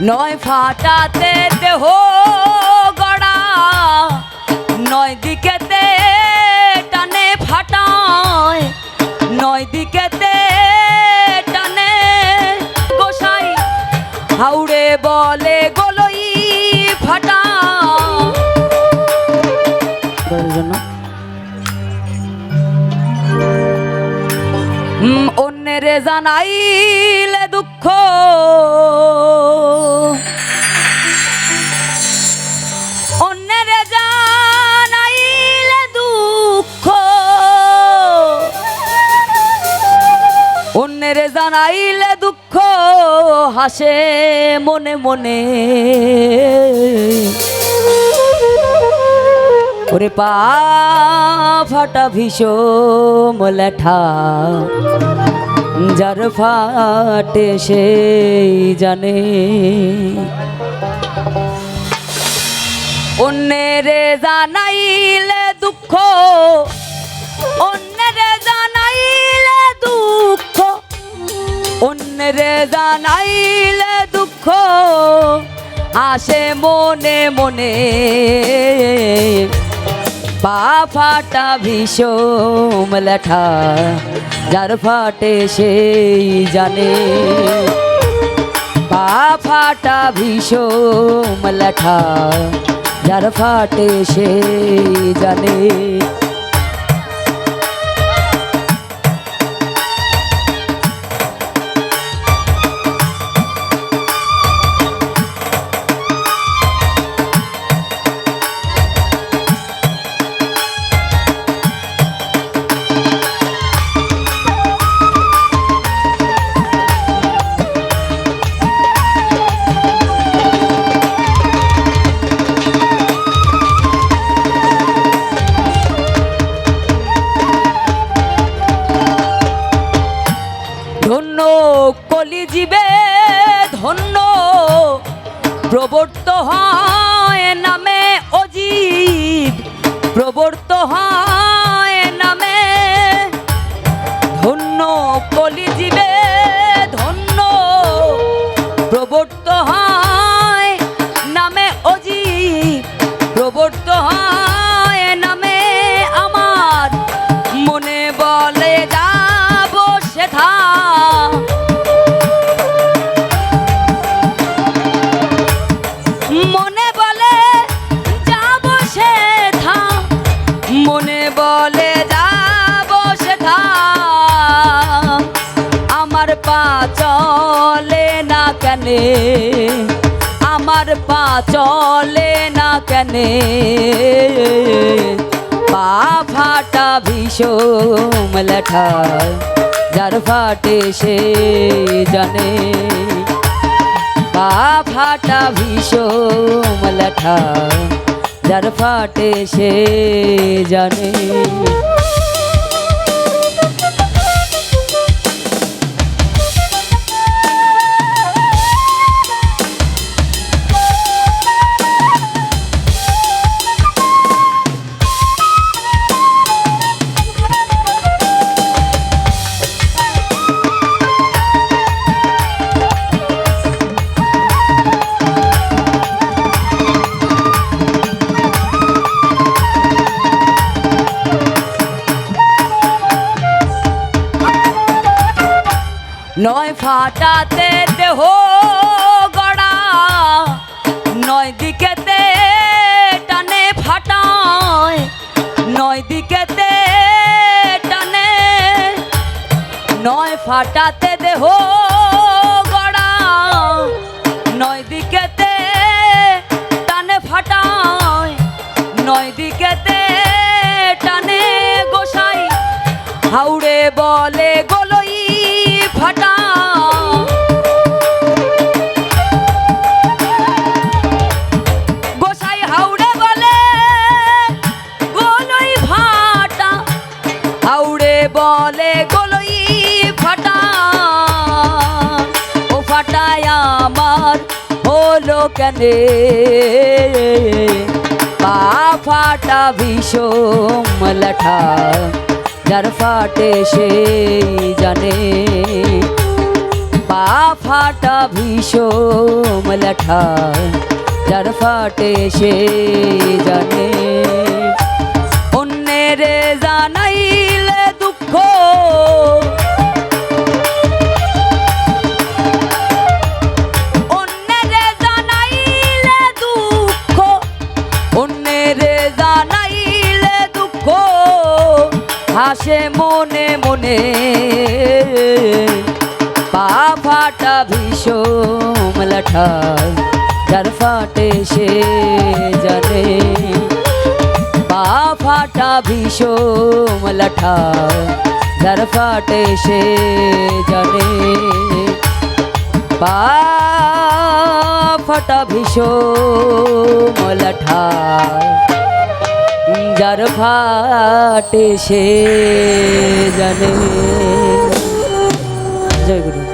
নয় ফাটাতে দেহ গড়া নয় দিকেতে টানে ফাটায় নয় দিকেতে টানে গোসাই হাউড়ে বলে গলই ফাটা। জন্য? অন্যের জানাইলে দুঃখ। অন্যের জানাইলে দুঃখ। অন্যের জানাইলে দুঃখ হাসে মনে মনে। ওরে পা ফাটা ভীষণ লেঠা। যার ফাটে সেই জানে। অন্যের জানাইলে দুঃখ, অন্যের জানাইলে দুঃখ, অন্যের জানাইলে দুঃখ, আসে মনে মনে। পা ফাটা ভীষণ লেখা যার ফাটে সেই জানে। পা ফাটা ভীষণ লেখা যার ফাটে সেই জানে। ধন্য প্রবর্ত হয় আমার পা চলে না কেনে? পা ফাটা ভীষণ লেঠা, যার ফাটে সে জানে। পা ফাটা ভীষণ লেঠা, যার ফাটে সে জানে। নয় ফাটাতে দেহ গড়া, নয় দিকেতে টানে ফাটায়, নয় দিকেতে টানে, নয় ফাটাতে দেহ গড়া, নয় দিকেতে টানে ফাটায়, নয় দিকেতে টানে গোসাই। হাউড়ে বলে কেনে? পা ফাটা ভীষণ লেঠা, যার ফাটে সে জানে। পা ফাটা ভীষণ লাঠা, যার ফাটে সে জানে। ফাটা ভীষণ লাঠা, যার ফাটে সে জানে। পা ফাটা ভীষণ লাঠা, যার ফাটে সে জানে। পা ফাটা ভীষণ লাঠা, যার ফাটে সে জানে। জয় গুরু।